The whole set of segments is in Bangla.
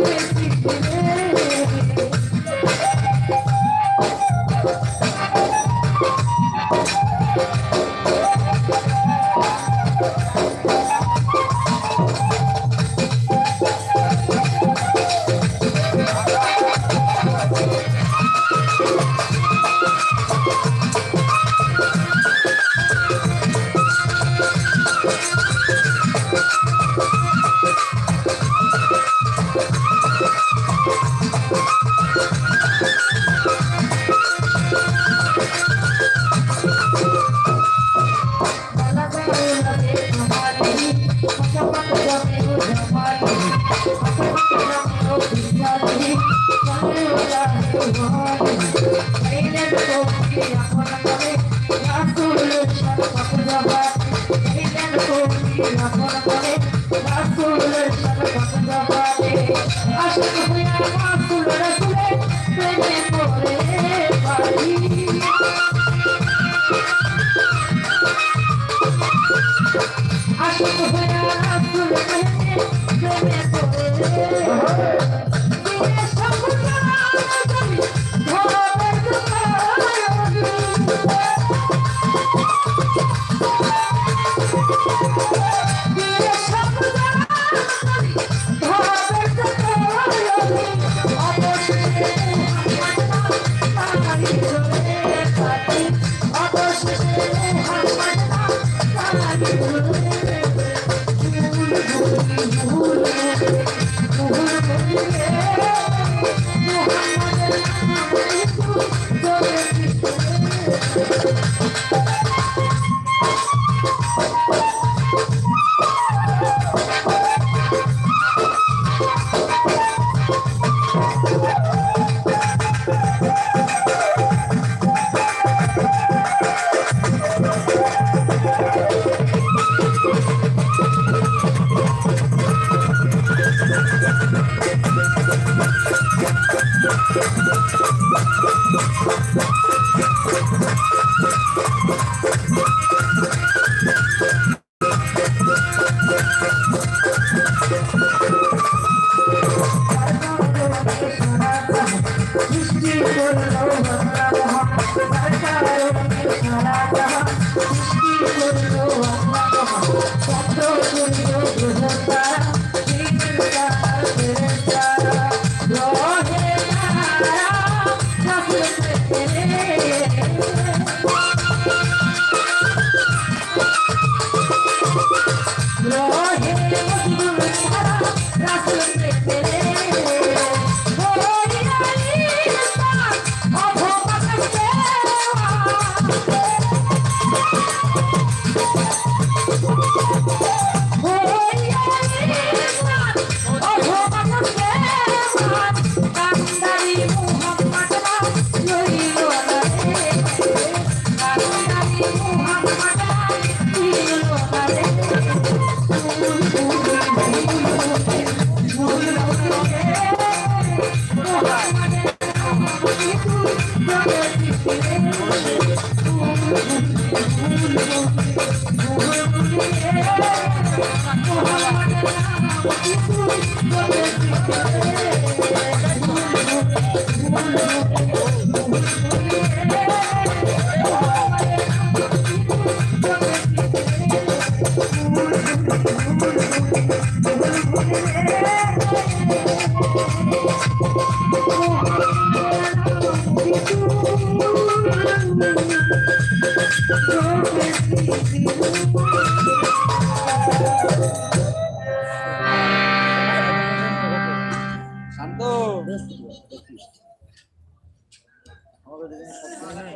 with Yeah, you.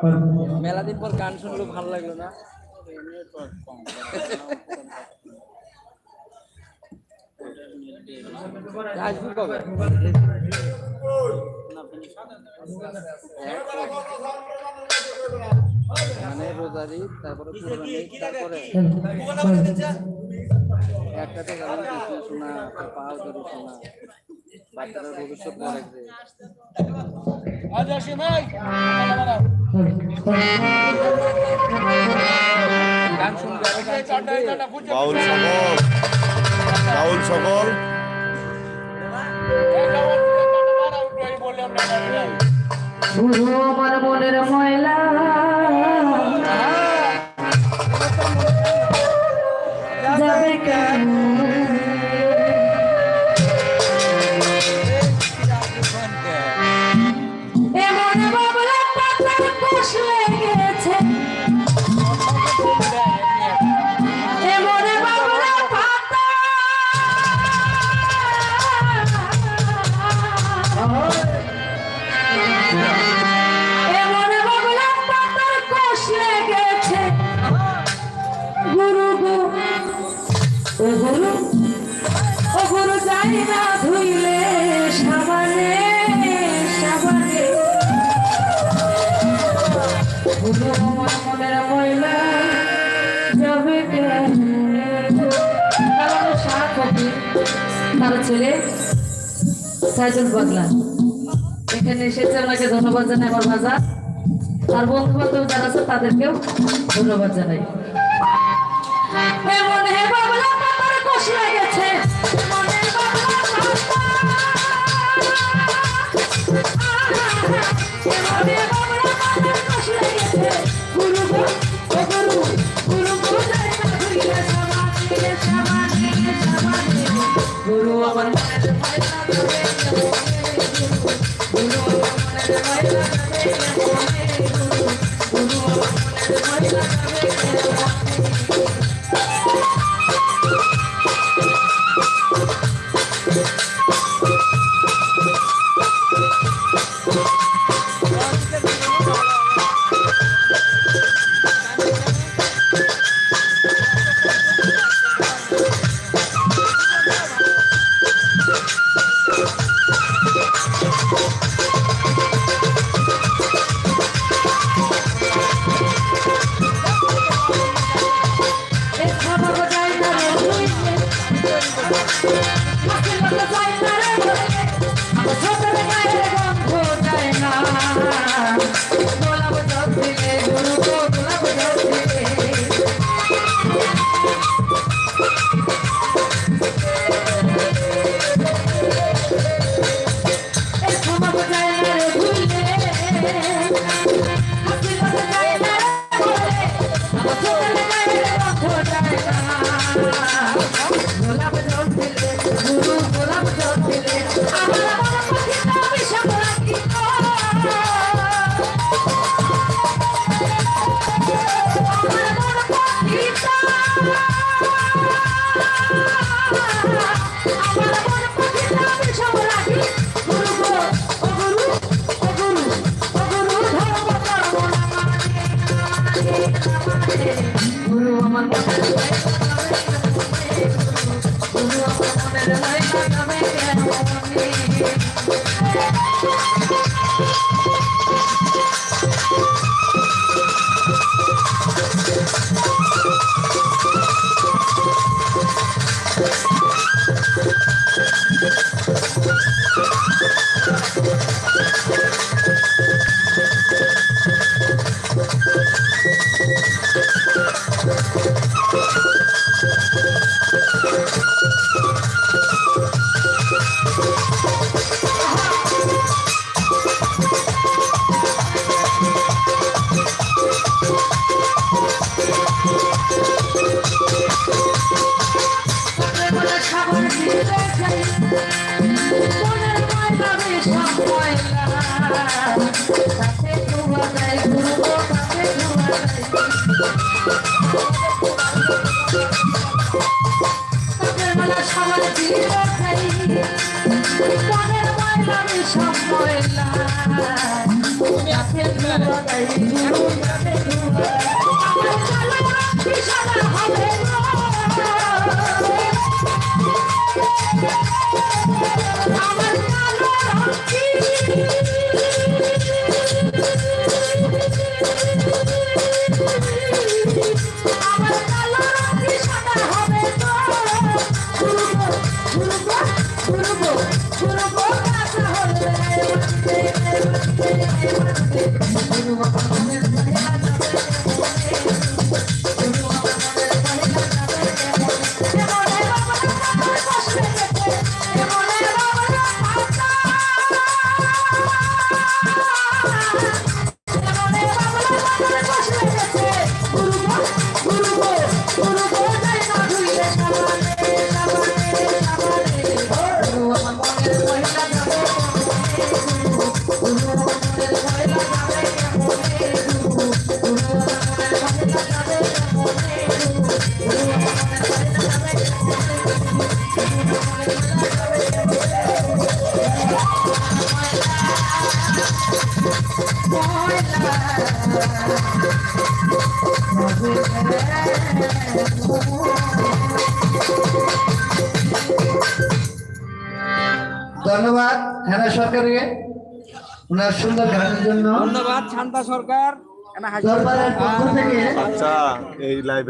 হ্যাঁ। মেলাদিন পর গান শুনলো, ভালো লাগল না। আসবি মানে রোজারি, তারপরে তারপরে একটাতে গেলাম শোনা পাহাড় শোনা। বাচ্চাদের ভবিষ্যৎ অনেক বাউল সকল। বাউল তার ছেলে, সাইজুল পাগলা এখানে এসেছে আমাকে ধন্যবাদ জানাই আমার ভাজা আর বন্ধু বান্ধব যারা আছে, তাদেরকেও ধন্যবাদ জানাই। Thank you. সময় লাগে তুমি আছেন 犬が。ধন্যবাদ হেনা সরকারকে ওনার সুন্দর গানের জন্য। ধন্যবাদ শান্তা সরকার। আচ্ছা এই লাইভে